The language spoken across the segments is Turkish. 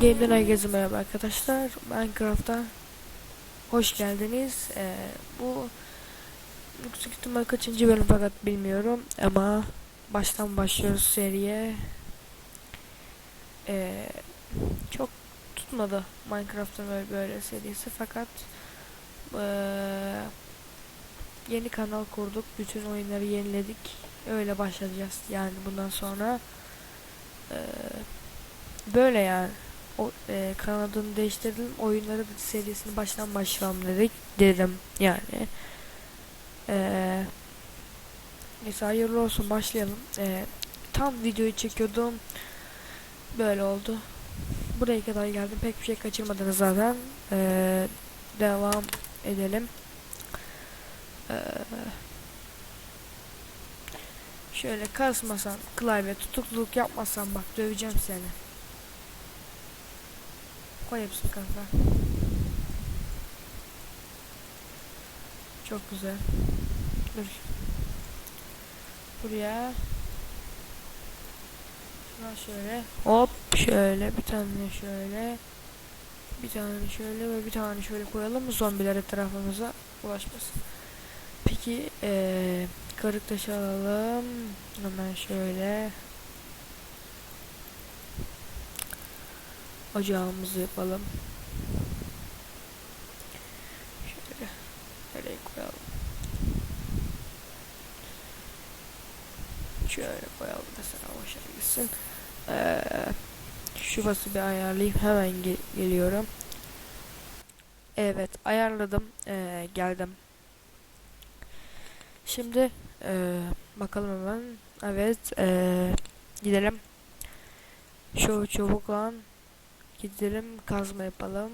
Yeniden herkese merhaba arkadaşlar. Minecraft'a hoş geldiniz. Ee, bu yüksek ihtimal kaçıncı bölüm fakat bilmiyorum ama baştan başlıyoruz seriye. Ee, çok tutmadı Minecraft'ın böyle, böyle serisi fakat ee, yeni kanal kurduk. Bütün oyunları yeniledik. Öyle başlayacağız yani bundan sonra. Ee, böyle yani o e, kanal adını değiştirdim. Oyunları serisini baştan başlayalım dedik. Dedim yani. Ee, neyse hayırlı olsun başlayalım. Ee, tam videoyu çekiyordum. Böyle oldu. Buraya kadar geldim. Pek bir şey kaçırmadınız zaten. Ee, devam edelim. Ee, şöyle kasmasan, klavye tutukluluk yapmasan bak döveceğim seni. Koy hepsini kanka. Çok güzel. Dur. Buraya. Şuna şöyle. Hop şöyle bir tane şöyle. Bir tane şöyle ve bir tane şöyle koyalım. Zombiler etrafımıza ulaşmasın. Peki ee, karık taşı alalım. Hemen şöyle. Ocağımızı yapalım. Şöyle nereye koyalım? Şöyle koyalım mesela boşa gitsin. Ee, şurası bir ayarlayayım. Hemen ge- geliyorum. Evet ayarladım. Ee, geldim. Şimdi ee, bakalım hemen. Evet ee, gidelim. Şu çubuk lan. Gidelim kazma yapalım.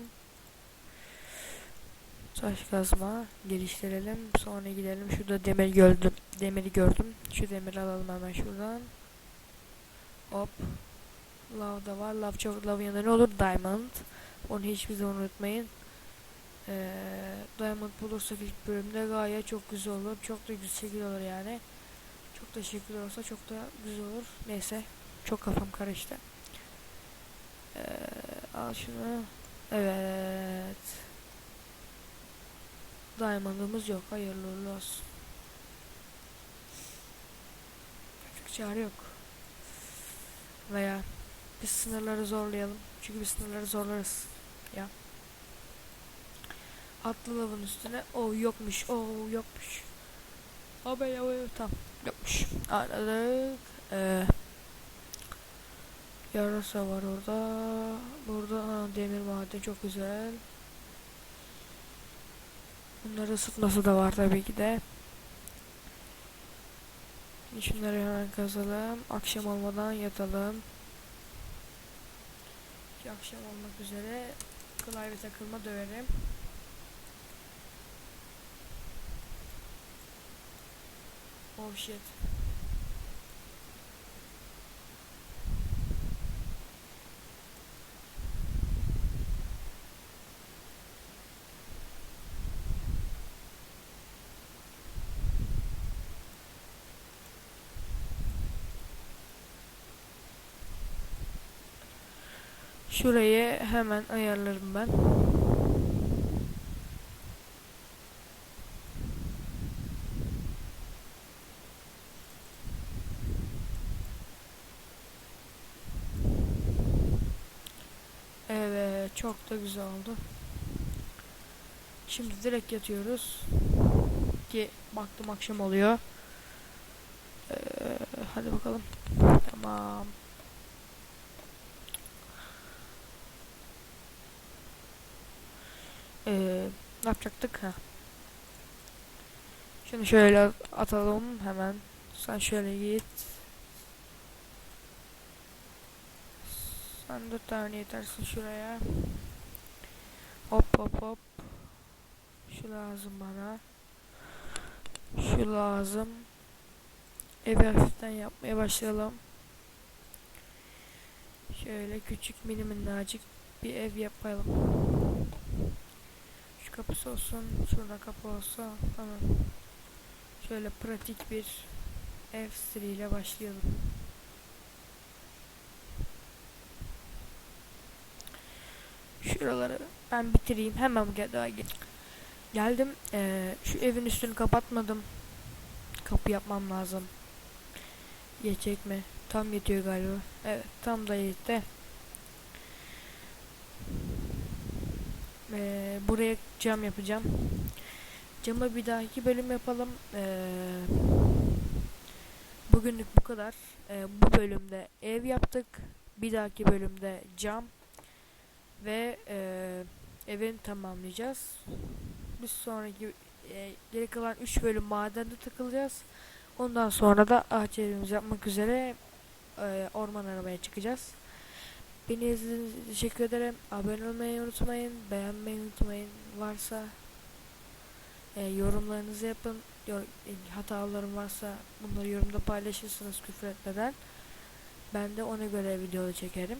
Taş kazma geliştirelim. Sonra gidelim. Şurada demir gördüm. Demiri gördüm. Şu demiri alalım hemen şuradan. Hop. Lav da var. Lav çok lav yanında ne olur? Diamond. Onu hiçbir zaman unutmayın. Ee, diamond bulursak ilk bölümde gayet çok güzel olur. Çok da güzel olur yani. Çok da şekil olursa çok da güzel olur. Neyse. Çok kafam karıştı. Ee, al şunu. Evet. Diamond'ımız yok. Hayırlı olsun. Küçük çare yok. Veya biz sınırları zorlayalım. Çünkü biz sınırları zorlarız. Ya. Atlı lavın üstüne. O yokmuş. O yokmuş. Abi ya tam yokmuş. Anladık. Ee, Yarasa var orada. Burada ha, demir maden çok güzel. Bunları ısıtması da var tabii ki de. Şunları hemen kazalım. Akşam olmadan yatalım. Ki akşam olmak üzere klavye takılma döverim. Oh shit. Şurayı hemen ayarlarım ben. Evet, çok da güzel oldu. Şimdi direkt yatıyoruz. Ki baktım akşam oluyor. Ee, hadi bakalım. Tamam. Ee, ne yapacaktık ha? Şunu şöyle atalım hemen. Sen şöyle git. Sen dört tane yetersin şuraya. Hop hop hop. Şu lazım bana. Şu lazım. Evi hafiften yapmaya başlayalım. Şöyle küçük mini minnacık bir ev yapalım. Kapısı olsun, şurada kapı olsa tamam. Şöyle pratik bir ev stiliyle başlayalım. Şuraları ben bitireyim. Hemen daha gel. Geldim. Ee, şu evin üstünü kapatmadım. Kapı yapmam lazım. Yetecek mi? Tam yetiyor galiba. Evet tam da yetti. Ee, buraya cam yapacağım. Camı bir dahaki bölüm yapalım. Ee, bugünlük bu kadar. Ee, bu bölümde ev yaptık. Bir dahaki bölümde cam ve e, evini tamamlayacağız. Bir sonraki e, geri kalan 3 bölüm madende takılacağız. Ondan sonra da ağaç evimizi yapmak üzere e, orman aramaya çıkacağız. Beni izlediğiniz için teşekkür ederim. Abone olmayı unutmayın. Beğenmeyi unutmayın. Varsa e, yorumlarınızı yapın. Yor, e, hatalarım varsa bunları yorumda paylaşırsınız küfür etmeden. Ben de ona göre video çekerim.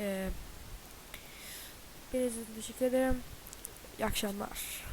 E, beni izlediğiniz için teşekkür ederim. İyi akşamlar.